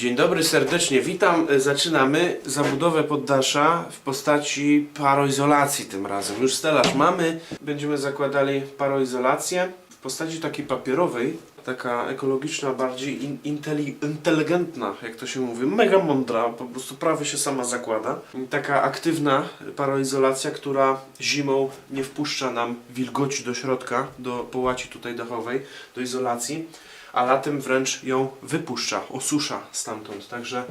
Dzień dobry, serdecznie witam. E, Zaczynamy zabudowę poddasza w postaci paroizolacji tym razem. Już stelaż mamy, będziemy zakładali paroizolację w postaci takiej papierowej, taka ekologiczna, bardziej in, inteli, inteligentna, jak to się mówi, mega mądra, po prostu prawie się sama zakłada. Taka aktywna paroizolacja, która zimą nie wpuszcza nam wilgoci do środka, do połaci tutaj dachowej, do izolacji a latem wręcz ją wypuszcza, osusza stamtąd. Także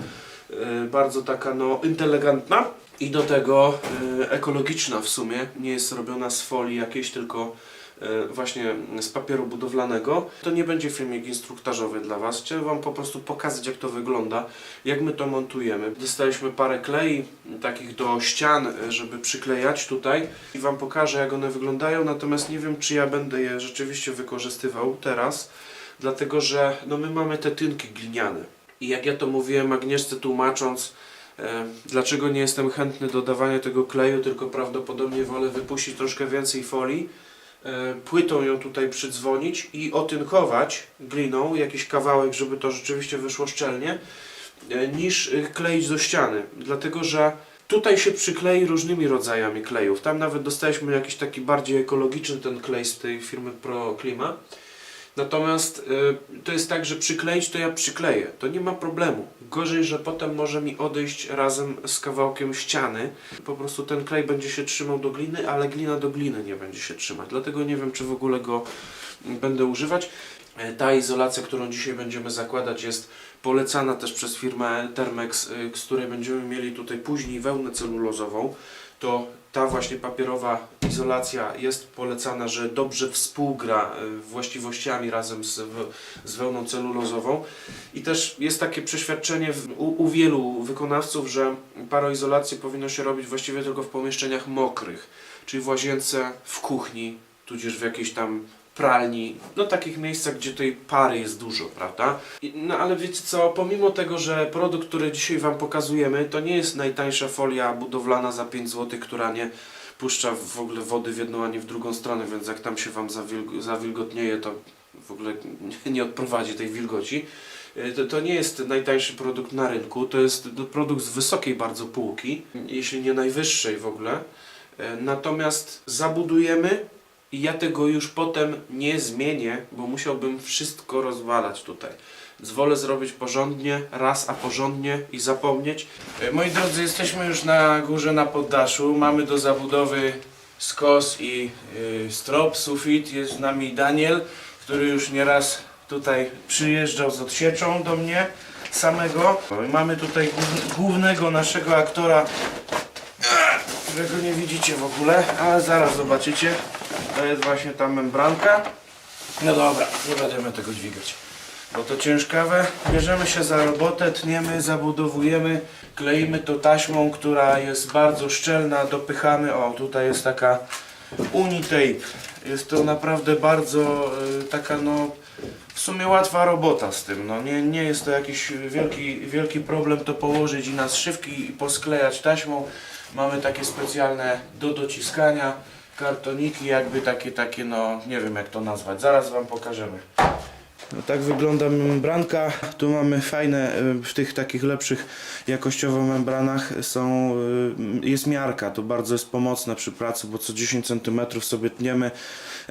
y, bardzo taka no inteligentna i do tego y, ekologiczna w sumie. Nie jest robiona z folii jakiejś, tylko y, właśnie z papieru budowlanego. To nie będzie filmik instruktażowy dla Was. Chciałem Wam po prostu pokazać jak to wygląda, jak my to montujemy. Dostaliśmy parę klei takich do ścian, żeby przyklejać tutaj i Wam pokażę jak one wyglądają, natomiast nie wiem czy ja będę je rzeczywiście wykorzystywał teraz dlatego że no my mamy te tynki gliniane. I jak ja to mówiłem Agnieszce tłumacząc, e, dlaczego nie jestem chętny do dawania tego kleju, tylko prawdopodobnie wolę wypuścić troszkę więcej folii, e, płytą ją tutaj przydzwonić i otynkować gliną jakiś kawałek, żeby to rzeczywiście wyszło szczelnie, e, niż kleić do ściany. Dlatego, że tutaj się przyklei różnymi rodzajami klejów. Tam nawet dostaliśmy jakiś taki bardziej ekologiczny ten klej z tej firmy ProKlima. Natomiast y, to jest tak, że przykleić to ja przykleję. To nie ma problemu. Gorzej, że potem może mi odejść razem z kawałkiem ściany. Po prostu ten klej będzie się trzymał do gliny, ale glina do gliny nie będzie się trzymać. Dlatego nie wiem, czy w ogóle go będę używać. E, Ta izolacja, którą dzisiaj będziemy zakładać jest polecana też przez firmę Termex, y, z której będziemy mieli tutaj później wełnę celulozową. To ta właśnie papierowa izolacja jest polecana, że dobrze współgra y, właściwościami razem z, z wełną celulozową. I też jest takie przeświadczenie u, u wielu wykonawców, że paroizolację powinno się robić właściwie tylko w pomieszczeniach mokrych, czyli w łazience, w kuchni, tudzież w jakiejś tam pralni, no takich miejscach, gdzie tej pary jest dużo, prawda? I- No ale wiecie co, pomimo tego, że produkt, który dzisiaj Wam pokazujemy, to nie jest najtańsza folia budowlana za 5 zł, która nie puszcza w ogóle wody w jedną ani w drugą stronę, więc jak tam się Wam zawilg- zawilgotnieje, to w ogóle nie- odprowadzi tej wilgoci. Y, To, to nie jest najtańszy produkt na rynku, to jest to produkt z wysokiej bardzo półki, jeśli nie najwyższej w ogóle. Y, Natomiast zabudujemy i ja tego już potem nie zmienię, bo musiałbym wszystko rozwalać tutaj. Zwolę zrobić porządnie, raz a porządnie i zapomnieć. E, Moi drodzy, jesteśmy już na górze na poddaszu. Mamy do zabudowy skos i y, strop, sufit. Jest z nami Daniel, który już nieraz tutaj przyjeżdżał z odsieczą do mnie samego. Mamy tutaj głów- głównego naszego aktora którego nie widzicie w ogóle, ale zaraz zobaczycie. To jest właśnie ta membranka. No dobra, nie będziemy tego dźwigać, bo to ciężkawe. Bierzemy się za robotę, tniemy, zabudowujemy, kleimy to taśmą, która jest bardzo szczelna, dopychamy. O, tutaj jest taka Unitape. Jest to naprawdę bardzo y, taka no w sumie łatwa robota z tym. No, nie, nie jest to jakiś wielki, wielki problem to położyć i na zszywki i posklejać taśmą. Mamy takie specjalne do dociskania kartoniki, jakby takie, takie no nie wiem jak to nazwać. Zaraz Wam pokażemy. No tak wygląda membranka. Tu mamy fajne, y, w tych takich lepszych jakościowo membranach są, y, jest miarka. To bardzo jest pomocne przy pracy, bo co 10 cm sobie tniemy,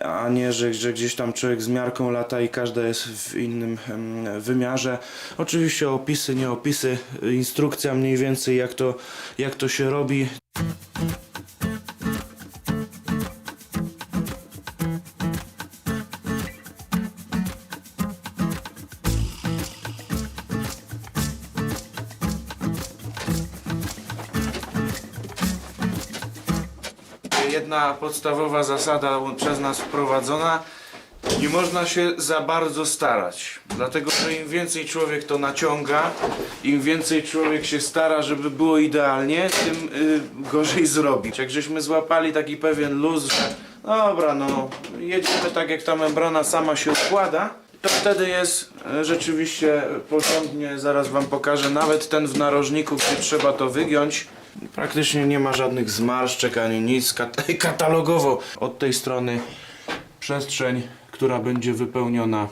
a nie, że, że gdzieś tam człowiek z miarką lata i każda jest w innym wymiarze. Oczywiście opisy, nie opisy, instrukcja mniej więcej jak to, jak to się robi. Jedna podstawowa zasada przez nas wprowadzona. Nie można się za bardzo starać, dlatego że im więcej człowiek to naciąga, im więcej człowiek się stara, żeby było idealnie, tym y, gorzej zrobić. Jak żeśmy złapali taki pewien luz, że dobra, no jedziemy tak jak ta membrana sama się układa, to wtedy jest e, rzeczywiście porządnie, zaraz Wam pokażę, nawet ten w narożniku, gdzie trzeba to wygiąć, praktycznie nie ma żadnych zmarszczek ani nic, kat katalogowo od tej strony przestrzeń, która będzie wypełniona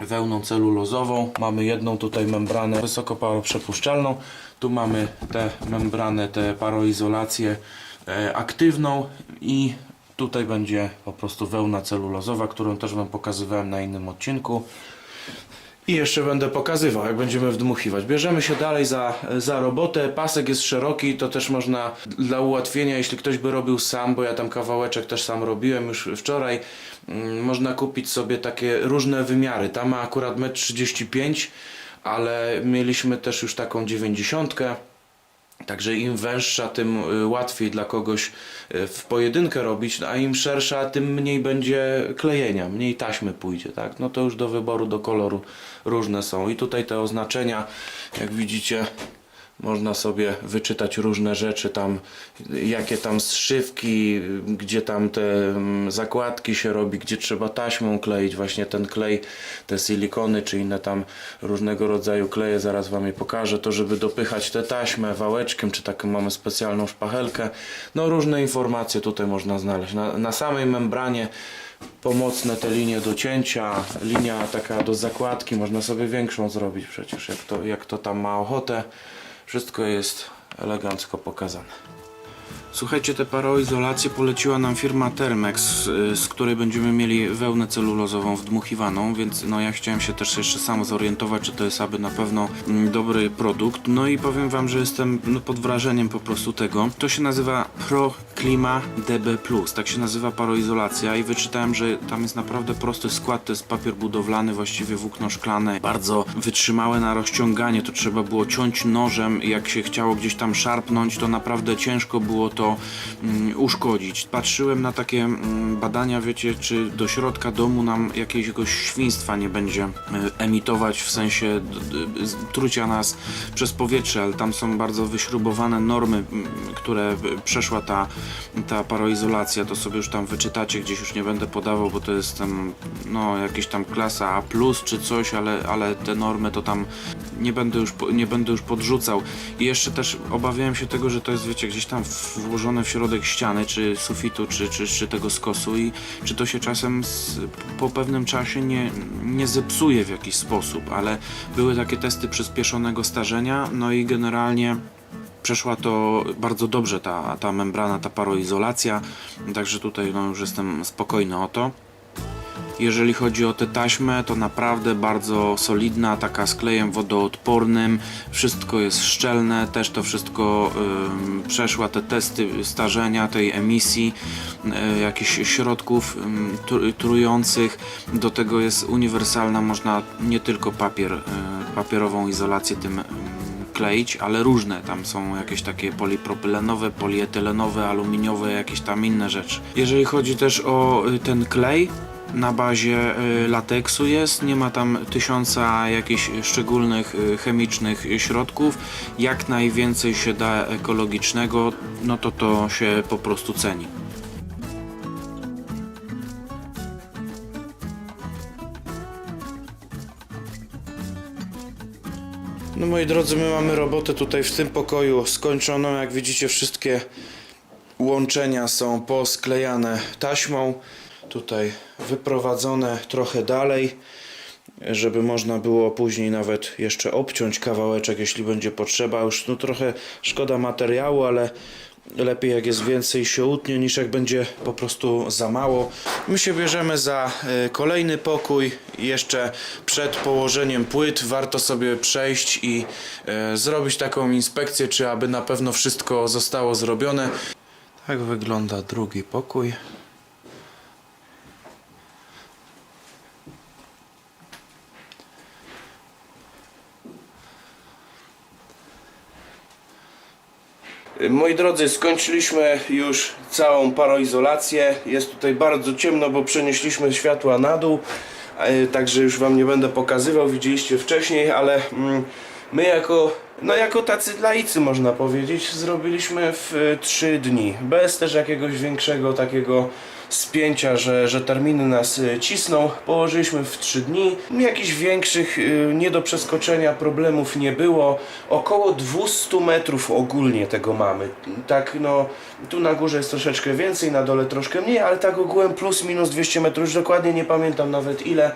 wełną celulozową. Mamy jedną tutaj membranę wysokoparoprzepuszczalną. Tu mamy tę membranę, tę paroizolację e, aktywną i tutaj będzie po prostu wełna celulozowa, którą też Wam pokazywałem na innym odcinku. I jeszcze będę pokazywał, jak będziemy wdmuchiwać. Bierzemy się dalej za, za robotę. Pasek jest szeroki, to też można dla ułatwienia, jeśli ktoś by robił sam, bo ja tam kawałeczek też sam robiłem już wczoraj. mm, Można kupić sobie takie różne wymiary. Ta ma akurat 1,35 m, ale mieliśmy też już taką 90. Także im węższa, tym y, łatwiej dla kogoś y, w pojedynkę robić, a im szersza, tym mniej będzie klejenia, mniej taśmy pójdzie, tak? No to już do wyboru, do koloru różne są. I tutaj te oznaczenia, jak widzicie, można sobie wyczytać różne rzeczy tam, jakie tam zszywki, gdzie tam te mm, zakładki się robi, gdzie trzeba taśmą kleić, właśnie ten klej, te silikony czy inne tam różnego rodzaju kleje, zaraz wam je pokażę, to żeby dopychać tę taśmę wałeczkiem, czy taką mamy specjalną szpachelkę, no różne informacje tutaj można znaleźć. Na, na samej membranie pomocne te linie do cięcia, linia taka do zakładki, można sobie większą zrobić przecież, jak to, jak to tam ma ochotę. Wszystko jest elegancko pokazane. Słuchajcie, te paroizolacje poleciła nam firma Termex, y, z której będziemy mieli wełnę celulozową wdmuchiwaną, więc no ja chciałem się też jeszcze sam zorientować, czy to jest aby na pewno mm, dobry produkt. No i powiem wam, że jestem no, pod wrażeniem po prostu tego. To się nazywa Pro Klima DB+, tak się nazywa paroizolacja i wyczytałem, że tam jest naprawdę prosty skład, to jest papier budowlany, właściwie włókno szklane, bardzo wytrzymałe na rozciąganie, to trzeba było ciąć nożem, jak się chciało gdzieś tam szarpnąć, to naprawdę ciężko było to mm, uszkodzić. Patrzyłem na takie mm, badania, wiecie, czy do środka domu nam jakiegoś świństwa nie będzie y, emitować w sensie trucia nas przez powietrze, ale tam są bardzo wyśrubowane normy, mm, które y, przeszła ta, ta paroizolacja, to sobie już tam wyczytacie, gdzieś już nie będę podawał, bo to jest tam, no, jakieś tam klasa A+, czy coś, ale, ale te normy to tam nie będę już, nie będę już podrzucał. I jeszcze też obawiałem się tego, że to jest, wiecie, gdzieś tam włożone w środek ściany, czy sufitu, czy, czy, czy tego skosu i czy to się czasem z, po pewnym czasie nie, nie zepsuje w jakiś sposób, ale były takie testy przyspieszonego starzenia, no i generalnie przeszła to bardzo dobrze ta, ta membrana, ta paroizolacja, także tutaj no, już jestem spokojny o to. Jeżeli chodzi o tę taśmę, to naprawdę bardzo solidna, taka z klejem wodoodpornym. Wszystko jest szczelne, też to wszystko ym, przeszła te testy starzenia, tej emisji, y, jakichś środków tru- trujących. Do tego jest uniwersalna, można nie tylko papier, y, papierową izolację tym ym, kleić, ale różne. Tam są jakieś takie polipropylenowe, polietylenowe, aluminiowe, jakieś tam inne rzeczy. Jeżeli chodzi też o y, ten klej, na bazie y, lateksu jest, nie ma tam tysiąca jakichś szczególnych y, chemicznych środków. Jak najwięcej się da ekologicznego, no to to się po prostu ceni. No moi drodzy, my mamy robotę tutaj w tym pokoju skończoną. Jak widzicie, wszystkie łączenia są posklejane taśmą. Tutaj wyprowadzone trochę dalej, żeby można było później nawet jeszcze obciąć kawałeczek, jeśli będzie potrzeba. Już no trochę szkoda materiału, ale lepiej jak jest więcej się utnie niż jak będzie po prostu za mało. My się bierzemy za y, kolejny pokój. Jeszcze przed położeniem płyt warto sobie przejść i y, zrobić taką inspekcję, czy aby na pewno wszystko zostało zrobione. Tak wygląda drugi pokój. Moi drodzy, skończyliśmy już całą paroizolację. Jest tutaj bardzo ciemno, bo przenieśliśmy światła na dół. E, Także już Wam nie będę pokazywał, widzieliście wcześniej, ale mm, my jako, no jako tacy laicy można powiedzieć, zrobiliśmy w 3 dni. Bez też jakiegoś większego takiego spięcia, że, że terminy nas y, cisną. Położyliśmy w 3 dni. Jakichś większych y, nie do przeskoczenia problemów nie było. Około 200 metrów ogólnie tego mamy. Tak no, tu na górze jest troszeczkę więcej, na dole troszkę mniej, ale tak ogółem plus minus 200 metrów, już dokładnie nie pamiętam nawet ile.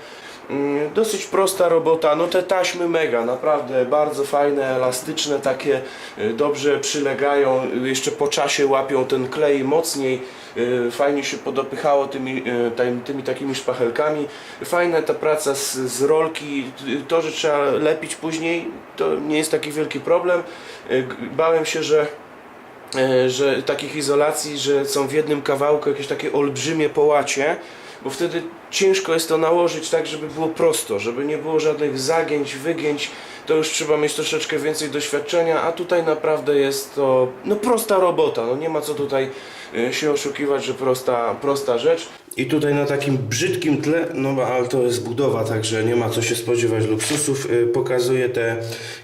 Mm, Dosyć prosta robota, no te taśmy mega, naprawdę bardzo fajne, elastyczne, takie y, dobrze przylegają, jeszcze po czasie łapią ten klej mocniej, y, fajnie się podopychało tymi, y, tymi takimi szpachelkami. Fajna ta praca z, z rolki, to, że trzeba lepić później, to nie jest taki wielki problem. Bałem się, że że takich izolacji, że są w jednym kawałku jakieś takie olbrzymie połacie, bo wtedy ciężko jest to nałożyć tak, żeby było prosto, żeby nie było żadnych zagięć, wygięć, to już trzeba mieć troszeczkę więcej doświadczenia, a tutaj naprawdę jest to no prosta robota, no nie ma co tutaj e, się oszukiwać, że prosta, prosta rzecz. I tutaj na takim brzydkim tle, no ale to jest budowa, także nie ma co się spodziewać luksusów, y, pokazuję te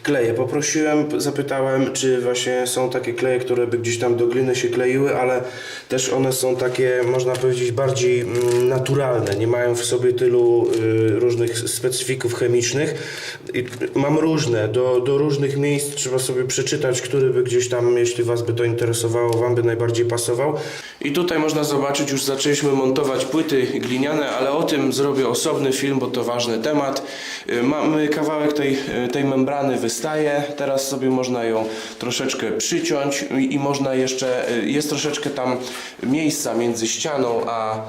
kleje. Poprosiłem, zapytałem, czy właśnie są takie kleje, które by gdzieś tam do gliny się kleiły, ale też one są takie, można powiedzieć, bardziej mm, naturalne. Nie mają w sobie tylu y, różnych specyfików chemicznych. Mam różne, do, do różnych miejsc trzeba sobie przeczytać, który by gdzieś tam, jeśli Was by to interesowało, Wam by najbardziej pasował. I tutaj można zobaczyć, już zaczęliśmy montować płyty gliniane, ale o tym zrobię osobny film, bo to ważny temat. Y, Mamy kawałek tej, y, tej membrany wystaje, teraz sobie można ją troszeczkę przyciąć i, i można jeszcze, y, jest troszeczkę tam miejsca między ścianą a,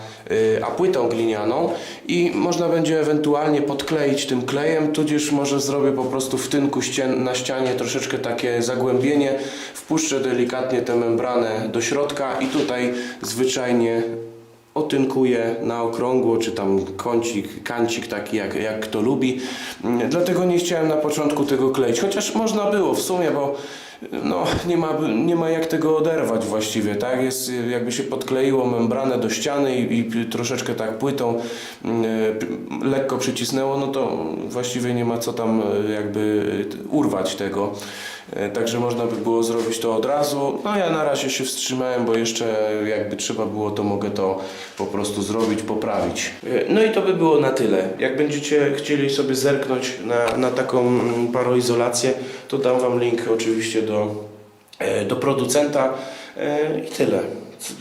a płytą glinianą i można będzie ewentualnie podkleić tym klejem, tudzież może zrobię po prostu w tynku ścian, na ścianie troszeczkę takie zagłębienie, wpuszczę delikatnie tę membranę do środka i tutaj zwyczajnie otynkuję na okrągło, czy tam kącik, kancik taki jak, jak kto lubi. Mm, Dlatego nie chciałem na początku tego kleić, chociaż można było w sumie, bo no, nie, ma, nie ma jak tego oderwać właściwie, tak? Jest, jakby się podkleiło membranę do ściany i, i troszeczkę tak płytą mm, p- lekko przycisnęło, no to właściwie nie ma co tam y, jakby y, urwać tego. E, Także można by było zrobić to od razu. No ja na razie się wstrzymałem, bo jeszcze jakby trzeba było, to mogę to po prostu zrobić, poprawić. E, No i to by było na tyle. Jak będziecie chcieli sobie zerknąć na, na taką mm, paroizolację, to dam Wam link oczywiście do, e, do producenta i tyle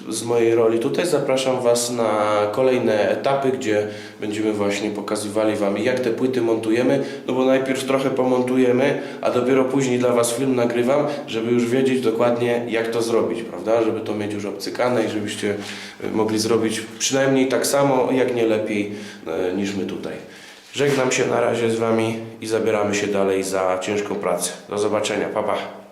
z- mojej roli. Tutaj zapraszam Was na kolejne etapy, gdzie będziemy właśnie pokazywali Wam jak te płyty montujemy, no bo najpierw trochę pomontujemy, a dopiero później dla Was film nagrywam, żeby już wiedzieć dokładnie jak to zrobić, prawda? Żeby to mieć już obcykane i żebyście e, mogli zrobić przynajmniej tak samo, jak nie lepiej e, niż my tutaj. Żegnam się na razie z Wami i zabieramy się dalej za ciężką pracę. Do zobaczenia, pa pa!